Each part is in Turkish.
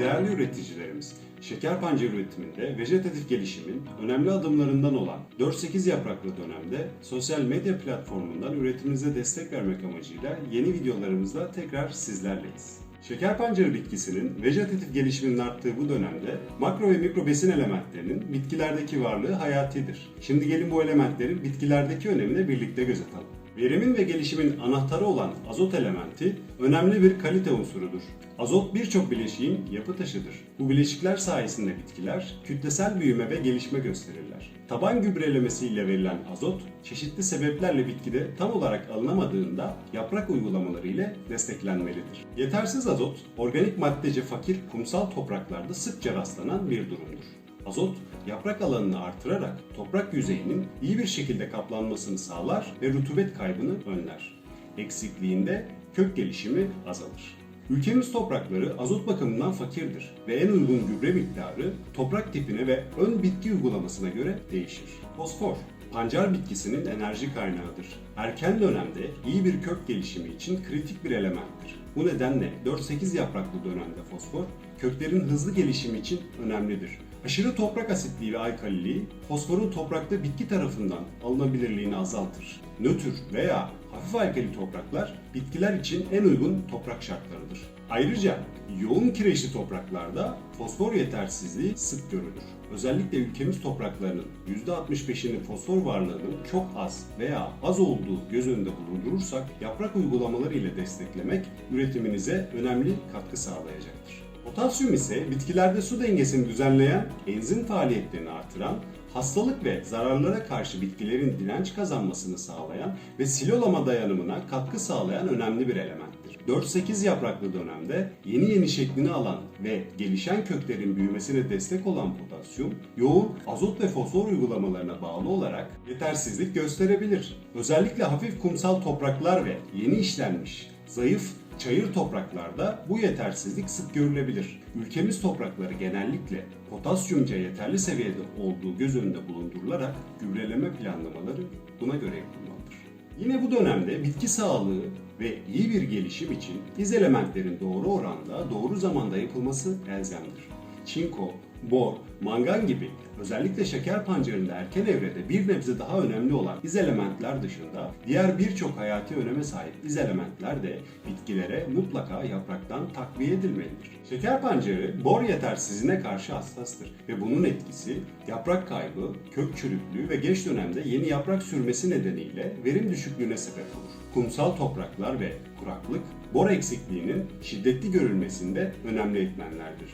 değerli üreticilerimiz, şeker pancarı üretiminde vejetatif gelişimin önemli adımlarından olan 4-8 yapraklı dönemde sosyal medya platformundan üretiminize destek vermek amacıyla yeni videolarımızda tekrar sizlerleyiz. Şeker pancarı bitkisinin vejetatif gelişiminin arttığı bu dönemde makro ve mikro besin elementlerinin bitkilerdeki varlığı hayatidir. Şimdi gelin bu elementlerin bitkilerdeki önemine birlikte göz atalım. Verimin ve gelişimin anahtarı olan azot elementi önemli bir kalite unsurudur. Azot birçok bileşiğin yapı taşıdır. Bu bileşikler sayesinde bitkiler kütlesel büyüme ve gelişme gösterirler. Taban gübrelemesiyle verilen azot çeşitli sebeplerle bitkide tam olarak alınamadığında yaprak uygulamaları ile desteklenmelidir. Yetersiz azot, organik maddece fakir kumsal topraklarda sıkça rastlanan bir durumdur. Azot, yaprak alanını artırarak toprak yüzeyinin iyi bir şekilde kaplanmasını sağlar ve rutubet kaybını önler. Eksikliğinde kök gelişimi azalır. Ülkemiz toprakları azot bakımından fakirdir ve en uygun gübre miktarı toprak tipine ve ön bitki uygulamasına göre değişir. Fosfor, pancar bitkisinin enerji kaynağıdır. Erken dönemde iyi bir kök gelişimi için kritik bir elementtir. Bu nedenle 4-8 yapraklı dönemde fosfor, köklerin hızlı gelişimi için önemlidir. Aşırı toprak asitliği ve alkaliliği fosforun toprakta bitki tarafından alınabilirliğini azaltır. Nötr veya hafif alkali topraklar bitkiler için en uygun toprak şartlarıdır. Ayrıca yoğun kireçli topraklarda fosfor yetersizliği sık görülür. Özellikle ülkemiz topraklarının %65'inin fosfor varlığının çok az veya az olduğu göz önünde bulundurursak yaprak uygulamaları ile desteklemek üretiminize önemli katkı sağlayacaktır. Potasyum ise bitkilerde su dengesini düzenleyen, enzim faaliyetlerini artıran, hastalık ve zararlara karşı bitkilerin direnç kazanmasını sağlayan ve silolama dayanımına katkı sağlayan önemli bir elementtir. 4-8 yapraklı dönemde yeni yeni şeklini alan ve gelişen köklerin büyümesine destek olan potasyum, yoğun azot ve fosfor uygulamalarına bağlı olarak yetersizlik gösterebilir. Özellikle hafif kumsal topraklar ve yeni işlenmiş, zayıf çayır topraklarda bu yetersizlik sık görülebilir. Ülkemiz toprakları genellikle potasyumca yeterli seviyede olduğu göz önünde bulundurularak gübreleme planlamaları buna göre yapılmalıdır. Yine bu dönemde bitki sağlığı ve iyi bir gelişim için iz elementlerin doğru oranda, doğru zamanda yapılması elzemdir. Çinko, bor, mangan gibi özellikle şeker pancarında erken evrede bir nebze daha önemli olan iz elementler dışında diğer birçok hayati öneme sahip iz elementler de bitkilere mutlaka yapraktan takviye edilmelidir. Şeker pancarı bor yetersizliğine karşı hassastır ve bunun etkisi yaprak kaybı, kök çürüklüğü ve geç dönemde yeni yaprak sürmesi nedeniyle verim düşüklüğüne sebep olur. Kumsal topraklar ve kuraklık bor eksikliğinin şiddetli görülmesinde önemli etmenlerdir.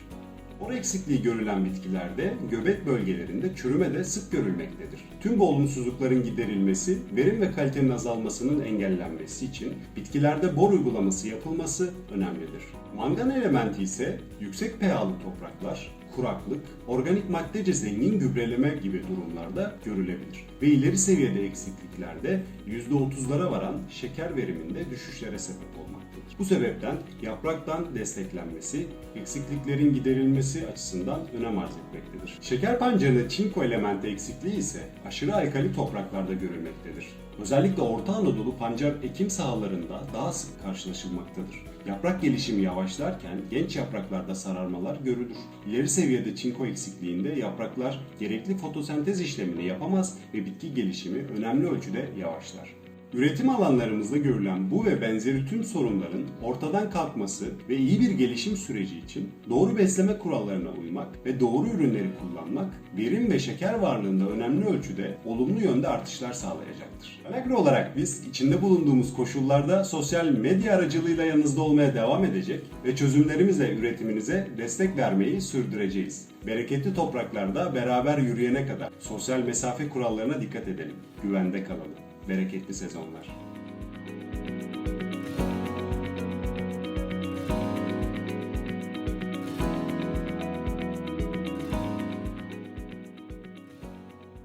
Bor eksikliği görülen bitkilerde göbek bölgelerinde çürüme de sık görülmektedir. Tüm bu olumsuzlukların giderilmesi, verim ve kalitenin azalmasının engellenmesi için bitkilerde bor uygulaması yapılması önemlidir. Mangan elementi ise yüksek pH'lı topraklar, kuraklık, organik maddece zengin gübreleme gibi durumlarda görülebilir. Ve ileri seviyede eksikliklerde %30'lara varan şeker veriminde düşüşlere sebep olmaktadır. Bu sebepten yapraktan desteklenmesi, eksikliklerin giderilmesi açısından önem arz etmektedir. Şeker pancarında çinko elementi eksikliği ise aşırı alkali topraklarda görülmektedir. Özellikle Orta Anadolu pancar ekim sahalarında daha sık karşılaşılmaktadır. Yaprak gelişimi yavaşlarken genç yapraklarda sararmalar görülür. İleri seviyede çinko eksikliğinde yapraklar gerekli fotosentez işlemini yapamaz ve bitki gelişimi önemli ölçüde yavaşlar. Üretim alanlarımızda görülen bu ve benzeri tüm sorunların ortadan kalkması ve iyi bir gelişim süreci için doğru besleme kurallarına uymak ve doğru ürünleri kullanmak verim ve şeker varlığında önemli ölçüde olumlu yönde artışlar sağlayacaktır. Alagro olarak biz içinde bulunduğumuz koşullarda sosyal medya aracılığıyla yanınızda olmaya devam edecek ve çözümlerimizle üretiminize destek vermeyi sürdüreceğiz. Bereketli topraklarda beraber yürüyene kadar sosyal mesafe kurallarına dikkat edelim. Güvende kalalım bereketli sezonlar.